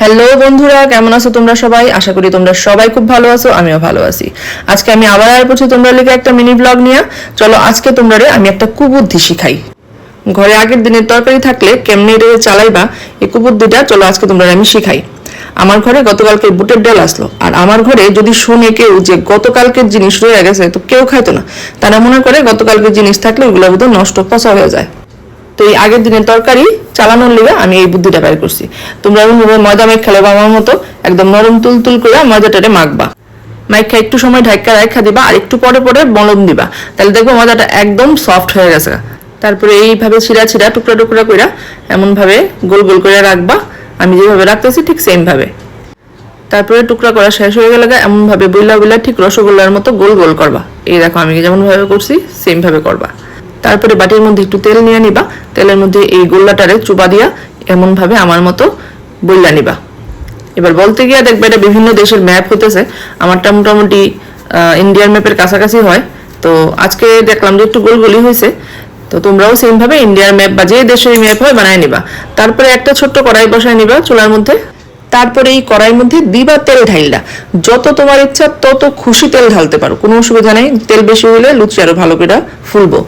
Hello বন্ধুরা, কেমন আছো তোমরা সবাই? আশা করি তোমরা সবাই খুব ভালো আছো, আমিও ভালো আছি। আজকে আমি আবার আর পড়ছি তোমরা লিখে একটা মিনি ব্লগ নিয়ে। চলো আজকে তোমরা রে আমি একটা কুবুদ্ধি শিখাই। ঘরে আগের দিনের তরকারি থাকলে কেমনি রে চালাইবা, এই কুবুদ্ধিটা চলো আজকে তোমরা আমি শিখাই। আমার ঘরে গতকালকে বুটের ডাল আসলো, আর আমার ঘরে যদি শুনে কেউ যে গতকালকের জিনিস রয়ে গেছে, তো কেউ খাইতো না। তারা মনে করে গতকালকের জিনিস থাকলে ওগুলো বোধহয় নষ্ট, পচা হয়ে যায়। তো এই আগের দিনের তরকারি চালানোর লিগে আমি এই বুদ্ধিটা বের করছি। তোমরা ওইভাবে ময়দা মেঘ খেলে আমার মতো, একদম নরম তুল তুল করে ময়দাটারে মাখবা। মাইখা একটু সময় ঢাকা রাখা দিবা আর একটু পরে পরে মলম দিবা। তাহলে দেখব ময়দাটা একদম সফট হয়ে গেছে। তারপরে এইভাবে ছিঁড়া ছিঁড়া টুকরা টুকরা কইরা এমন ভাবে গোল গোল করে রাখবা। আমি যেভাবে রাখতেছি ঠিক সেম ভাবে। তারপরে টুকরা করা শেষ হয়ে গেলে এমন ভাবে বইলা বইলা ঠিক রসগোল্লার মতো গোল গোল করবা। এই দেখো আমি যেমন ভাবে করছি সেম ভাবে করবা। তারপরে বাটির মধ্যে একটু তেল নিয়ে নিবা। তেলের মধ্যে এই গোল্লাটারে চুপা দিয়া এমন ভাবে আমার মতো বইলা নিবা। এবার বলতে গিয়ে দেখবে এটা বিভিন্ন দেশের ম্যাপ হতেছে আমারটা মোটামুটি ইন্ডিয়ার ম্যাপের কাছাকাছি হয়। তো আজকে দেখলাম যে একটু গোলগোলি হয়েছে তো তোমরাও সেম ভাবে ইন্ডিয়ার ম্যাপ বা যে দেশের ম্যাপ হয় বানায় নিবা। তারপরে একটা ছোট্ট কড়াই বসায় নিবা চুলার মধ্যে। তারপরে এই কড়াইয়ের মধ্যে দিবা তেল ঢাইলা যত তোমার ইচ্ছা তত খুশি তেল ঢালতে পারো। কোনো অসুবিধা নেই। তেল বেশি হলে লুচি আরও ভালো করে ফুলবো।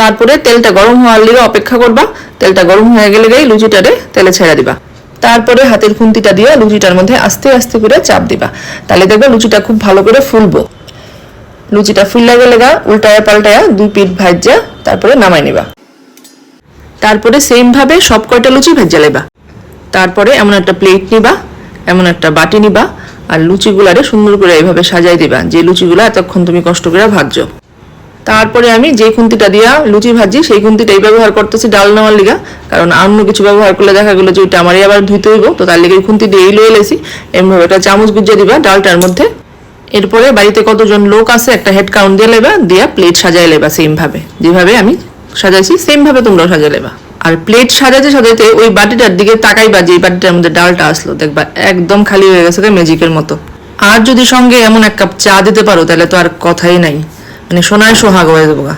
তারপরে তেলটা গরম হওয়ার লিগে অপেক্ষা করবা। তেলটা গরম হয়ে গেলে লুচিটারে তেলে ছেড়ে দিবা। তারপরে হাতের খুন্তিটা দিয়ে লুচিটার মধ্যে আস্তে আস্তে করে চাপ দিবা। তাহলে দেখবে লুচিটা খুব ভালো করে ফুলবো। লুচিটা ফুললা গেলে গা উল্টায়া পাল্টায়া দুই পিঠ ভাজ্যা, তারপরে নামাই নিবা। তারপরে সেম ভাবে সব কয়টা লুচি ভেজে লেবা। তারপরে এমন একটা প্লেট নিবা, এমন একটা বাটি নিবা, আর লুচিগুলারে সুন্দর করে এইভাবে সাজাই দিবা, যে লুচিগুলো এতক্ষণ তুমি কষ্ট করে ভাজছো। তারপরে আমি যে খুন্তিটা দিয়া লুচি ভাজি, সেই খুন্তিটাই ব্যবহার করতেছি ডাল নেওয়ার লিগা। কারণ অন্য কিছু ব্যবহার করলে দেখা গেলো যে ওইটা আমারই আবার ধুইতে হইব, তো তার লিগে খুন্তি দিয়েই লয়ে লেছি। এমনভাবে একটা চামচ গুজিয়ে দিবা ডালটার মধ্যে। এরপরে বাড়িতে কতজন লোক আছে, একটা হেড কাউন্ট দিয়ে লেবা, দিয়া প্লেট সাজাই লেবা সেম ভাবে যেভাবে আমি সাজাইছি সেম ভাবে তোমরাও সাজাই লেবা। আর প্লেট সাজাতে সাজাতে ওই বাটিটার দিকে তাকাইবা যে এই বাটিটার মধ্যে ডালটা আসলো, দেখবা একদম খালি হয়ে গেছে ম্যাজিকের মতো। আর যদি সঙ্গে এমন এক কাপ চা দিতে পারো, তাহলে তো আর কথাই নাই। মানে সোনায় সোহাগ হয়ে গা।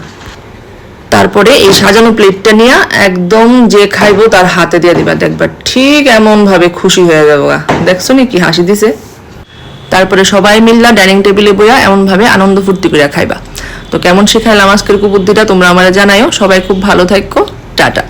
তারপরে এই সাজানো প্লেটটা নিয়ে একদম যে খাইবো তার হাতে দিয়ে দিবা। দেখবা ঠিক এমন ভাবে খুশি হয়ে যাব গা। দেখছ নি কি হাসি দিছে? তারপরে সবাই মিললা ডাইনিং টেবিলে বইয়া এমন ভাবে আনন্দ ফুর্তি করে খাইবা। তো কেমন শেখাইলাম আজকের কুবুদ্ধিটা তোমরা আমার জানাইও। সবাই খুব ভালো থাকো টাটা।